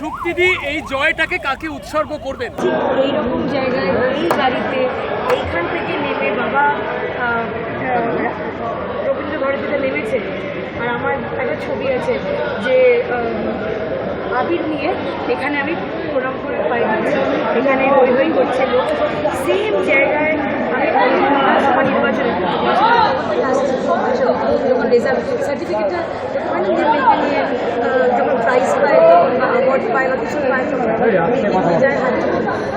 শুক্তিদি এই জয়টাকে কাকে উৎসর্গ করবেন? এই রকম জায়গায় এই গাড়িতে এইখান থেকে নেমে বাবা রবীন্দ্র ভারতীতে নেমেছে। আর আমার একটা ছবি আছে যে আবির নিয়ে এখানে আমি প্রণাম করে পাই। এখানে হই হই করছে লোক। সেম জায়গায় আমি লোকসভা নির্বাচনে যখন রেজাল্ট সার্টিফিকেটটা যখন না যে মেয়েকে নিয়ে যখন প্রাইজ পায় বা অ্যাওয়ার্ড পায় বা কিছু পায় তখন যায় হাতে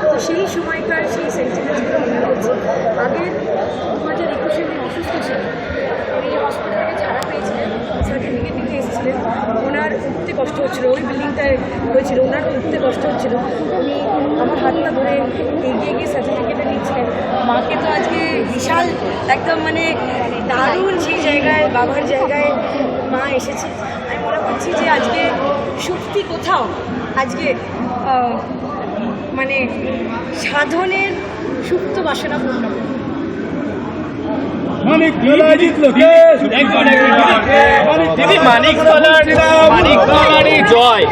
তো সেই সময়কার সেই সেন্টিমেন্টগুলো মনে হচ্ছে আগের দু হাজার একুশে অসুস্থ ছিলেন কষ্ট হচ্ছিল, ওই বিল্ডিংটায় হয়েছিল, ওনার উঠতে কষ্ট হচ্ছিল। উনি আমার হাতটা ধরে এগিয়ে গিয়ে সার্টিফিকেটটা নিচ্ছিলেন। মাকে তো আজকে বিশাল একদম মানে দারুণ সেই জায়গায়, বাবার জায়গায় মা এসেছে। আমি মনে করছি যে আজকে শক্তি কোথাও আজকে মানে সাধনের সুপ্ত বাসনা পূর্ণ করবে। দিদি মানিকতলার এই জয়।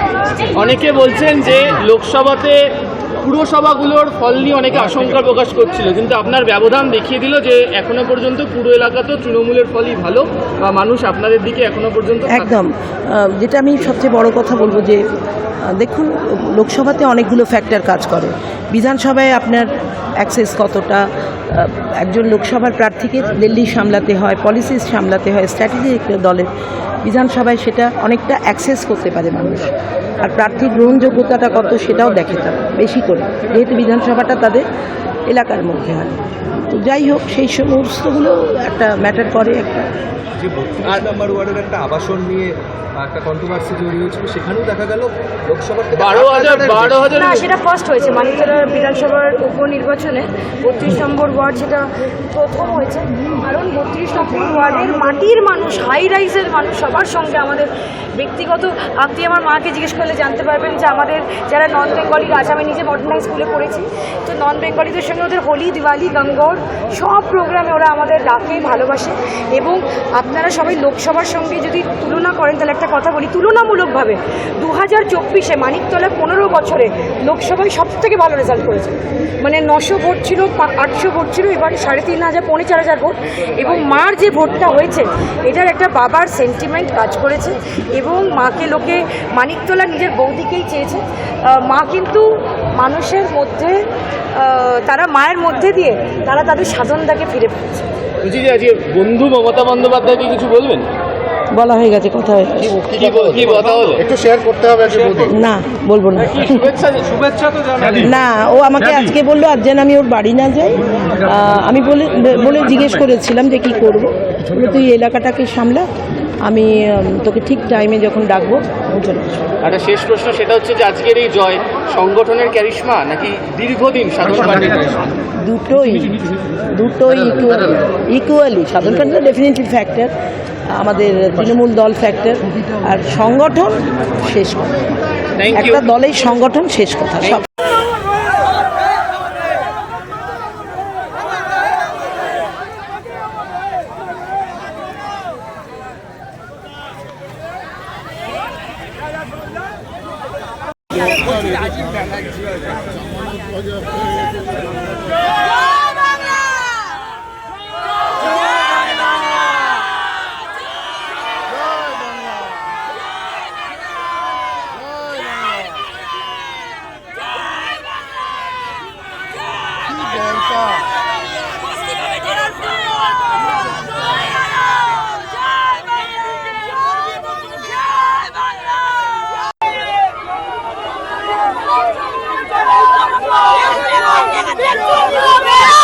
অনেকে বলছেন যে লোকসভাতে পুরসভাগুলোর ফল নিয়ে অনেকে আশঙ্কা প্রকাশ করছিল কিন্তু আপনার ব্যবধান দেখিয়ে দিল যে এখনও পর্যন্ত পুরো এলাকাতেও তৃণমূলের ফলই ভালো বা মানুষ আপনাদের দিকে এখনও পর্যন্ত একদম। যেটা আমি সবচেয়ে বড় কথা বলব যে দেখুন লোকসভাতে অনেকগুলো ফ্যাক্টর কাজ করে। বিধানসভায় আপনার অ্যাক্সেস কতটা? একজন লোকসভার প্রার্থীকে দিল্লি সামলাতে হয় পলিসিস সামলাতে হয় স্ট্র্যাটেজি দলের বিধানসভায় সেটা অনেকটা অ্যাক্সেস করতে পারে মানুষ। আর প্রার্থী গ্রহণযোগ্যতাটা কত সেটাও দেখে তারা, বেশি করে। যেহেতু বিধানসভাটা তাদের এলাকার মধ্যে হয়। তো যাই হোক সেই সমস্তগুলো একটা ম্যাটার করে একটা। যে বত্রিশ নাম্বার ওয়ার্ডের একটা আবাসন নিয়ে একটা কন্ট্রোভার্সি তৈরি হয়েছিল সেখানেও দেখা গেল লোকসভার বারো হাজার বারো হাজার না সেটা ফার্স্ট হয়েছে বিধানসভার উপনির্বাচনে বত্রিশ নম্বর ওয়ার্ড সেটা প্রথম হয়েছে। কারণ বত্রিশ নম্বর ওয়ার্ডের মাটির মানুষ হাই রাইজের মানুষ সবার সঙ্গে আমাদের ব্যক্তিগত আপনি আমার মাকে জিজ্ঞেস করলে জানতে পারবেন যে আমাদের যারা নন বেঙ্গলিরা আছে আমি নিজে মডার্নাইজ স্কুলে পড়েছি তো নন বেঙ্গলিদের সঙ্গে ওদের হোলি দিওয়ালি গঙ্গর সব প্রোগ্রামে ওরা আমাদের ডাকে ভালোবাসে। এবং আপনারা সবাই লোকসভার সঙ্গে যদি তুলনা করেন তাহলে একটা কথা বলি তুলনামূলকভাবে দু হাজার চব্বিশে মানিকতলা পনেরো বছরে লোকসভায় সব থেকে ভালো রেজাল্ট করেছে। মানে নশো ভোট ছিল আটশো ভোট ছিল এবার সাড়ে তিন হাজার পৌনে চার হাজার ভোট। এবং মার যে ভোটটা হয়েছে এটার একটা বাবার সেন্টিমেন্ট কাজ করেছে। এবং মাকে লোকে মানিকতলা নিজের বৌদিকেই চেয়েছে। মা কিন্তু মানুষের মধ্যে আহ, তারা মায়ের মধ্যে দিয়ে তারা তাদের সাধনটাকে ফিরে পেয়েছে। বলছি যে আজকে বন্ধু মমতা বন্দ্যোপাধ্যায়কে কিছু বলবেন? বলা হয়ে গেছে কথা হয়ে একটু শেয়ার করতে হবে না বলব না। কি শুভেচ্ছা শুভেচ্ছা তো জানালি না ও আমাকে আজকে বলল আজ যেন আমি ওর বাড়ি না যাই। আমি বলে বলে জিজ্ঞেস করেছিলাম যে কি করব। তুই এলাকাটাকে সামলা আমি তোকে ঠিক টাইমে যখন ডাকবো চলে আসব। একটা শেষ প্রশ্ন সেটা হচ্ছে যে আজকের এই জয় সংগঠনের ক্যারিশমা নাকি দীর্ঘদিন সাধারণ পার্টির দুটোই দুটোই ইকুয়ালি ইকুয়ালি সাধারণ পার্টি ডেফিনেটলি ফ্যাক্টর আমাদের তৃণমূল দল ফ্যাক্টর আর সংগঠন শেষ কথা। একটা দলের সংগঠন শেষ কথা। সব 我们俩今天来下 ¡República!